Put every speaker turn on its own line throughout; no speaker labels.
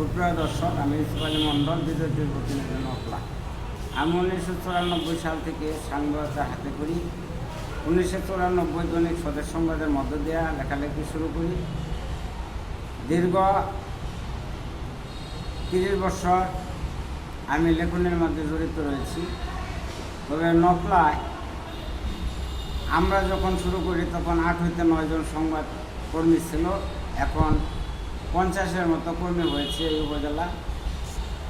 সুপ্রিয় দর্শক আমি ইসমাইল মণ্ডল বিদ্যুতের প্রতিনিধি নকলা আমি উনিশশো চুরানব্বই সাল থেকে সাংবাদিকতা হাতে করি। উনিশশো চুরানব্বই জনের সদস্য সংবাদের মধ্য দেওয়া লেখালেখি শুরু করি। দীর্ঘ তিরিশ বছর আমি লেখনের মধ্যে জড়িত রয়েছি। তবে নকলায় আমরা যখন শুরু করি, তখন আট হইতে নয়জন সংবাদ কর্মী ছিল। এখন পঞ্চাশের মতো কর্মী হয়েছে এই উপজেলা।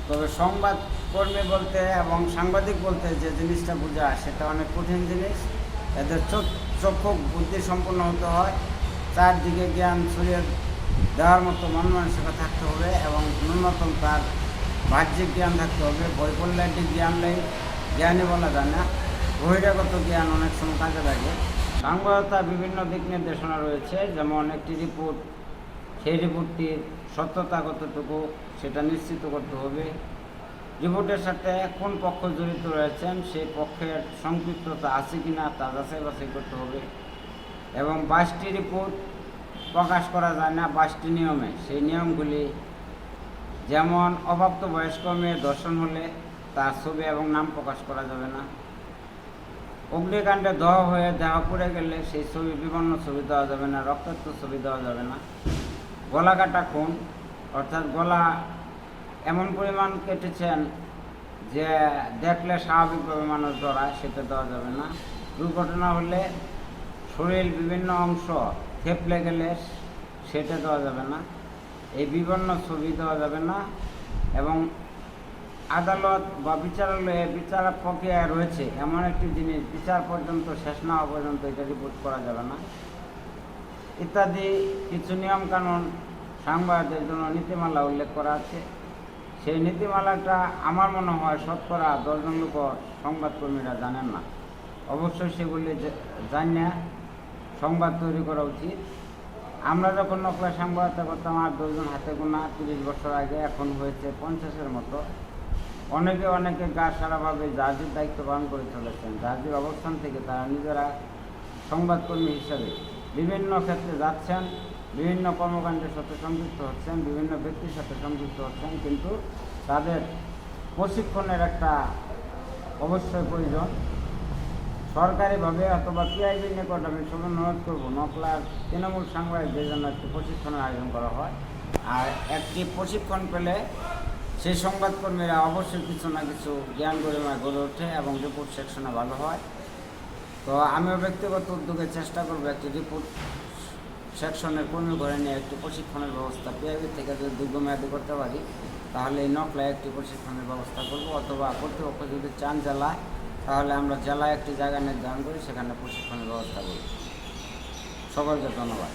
তবে সংবাদ কর্মী বলতে এবং সাংবাদিক বলতে যে জিনিসটা বোঝা সেটা অনেক কঠিন জিনিস। এদের চোখ চক্ষু বুদ্ধি সম্পন্ন হতে হয়। চারদিকে জ্ঞান ছড়িয়ে দেওয়ার মতো মন মানসিকতা থাকতে হবে এবং ন্যূনতম তার বাহ্যিক জ্ঞান থাকতে হবে। বই পড়লে একটি জ্ঞান নেই, জ্ঞানই বলা যায় না। বহিরাগত জ্ঞান অনেক সময় কাজে লাগে। সাংবাদিকতা বিভিন্ন দিক নির্দেশনা রয়েছে, যেমন একটি রিপোর্ট সেই রিপোর্টটির সত্যতা কতটুকু সেটা নিশ্চিত করতে হবে। রিপোর্টের সাথে কোন পক্ষ জড়িত রয়েছেন, সেই পক্ষের সম্পৃক্ততা আছে কি না তা যাচাই বাছাই করতে হবে এবং বাইশটি রিপোর্ট প্রকাশ করা যায় না বাইশটি নিয়মে। সেই নিয়মগুলি যেমন অপ্রাপ্ত বয়স্ক মেয়ে দর্শন হলে তার ছবি এবং নাম প্রকাশ করা যাবে না। অগ্নিকাণ্ডে দহ হয়ে দেহ পুড়ে গেলে সেই ছবি বিভিন্ন ছবি দেওয়া যাবে না, রক্তাক্ত ছবি দেওয়া যাবে না। গলা কাটা খুন অর্থাৎ গলা এমন পরিমাণ কেটেছেন যে দেখলে স্বাভাবিকভাবে মানুষ ডরায় সেটা দেওয়া যাবে না। দুর্ঘটনা হলে শরীর বিভিন্ন অংশ থেপলে গেলে সেটা দেওয়া যাবে না। এই বিভিন্ন ছবি দেওয়া যাবে না এবং আদালত বা বিচারালয়ে বিচার প্রক্রিয়া রয়েছে এমন একটি জিনিস, বিচার পর্যন্ত শেষ না হওয়া পর্যন্ত এটা রিপোর্ট করা যাবে না। ইত্যাদি কিছু নিয়মকানুন সাংবাদিকদের জন্য নীতিমালা উল্লেখ করা আছে। সেই নীতিমালাটা আমার মনে হয় শতকরা দশজন লোক সংবাদকর্মীরা জানেন না। অবশ্যই সেগুলি জানিয়ে সংবাদ তৈরি করা উচিত। আমরা যখন নকলা সাংবাদিকতা করতাম, আর দশজন হাতে গোনা তিরিশ বছর আগে, এখন হয়েছে পঞ্চাশের মতো। অনেকে অনেকে গা সারাভাবে জাহাজের দায়িত্ব পালন করে চলেছেন। জাহাজের অবস্থান থেকে তারা নিজেরা সংবাদকর্মী হিসাবে বিভিন্ন ক্ষেত্রে যাচ্ছেন, বিভিন্ন কর্মকাণ্ডের সাথে সংযুক্ত হচ্ছেন, বিভিন্ন ব্যক্তির সাথে সংযুক্ত হচ্ছেন, কিন্তু তাদের প্রশিক্ষণের একটা অবশ্যই প্রয়োজন। সরকারিভাবে অথবা পিআইবি নিকট আমি অনুরোধ করব, নকলার তৃণমূল সাংবাদিকদের জন্য একটি প্রশিক্ষণের আয়োজন করা হয়। আর একটি প্রশিক্ষণ পেলে সেই সংবাদকর্মীরা অবশ্যই কিছু না কিছু জ্ঞান গরিমায় গড়ে ওঠে এবং রিপোর্ট সেকশনে ভালো হয়। তো আমিও ব্যক্তিগত উদ্যোগে চেষ্টা করব একটি রিপোর্ট সেকশনের কর্মী ঘরে নিয়ে একটি প্রশিক্ষণের ব্যবস্থা পিআইবি থেকে যদি দীর্ঘমেয়াদি করতে পারি, তাহলে এই নকলায় একটি প্রশিক্ষণের ব্যবস্থা করব। অথবা কর্তৃপক্ষ যদি চান জেলায়, তাহলে আমরা জেলায় একটি জায়গা নির্ধারণ করি সেখানে প্রশিক্ষণের ব্যবস্থা করি সকলকে ধন্যবাদ।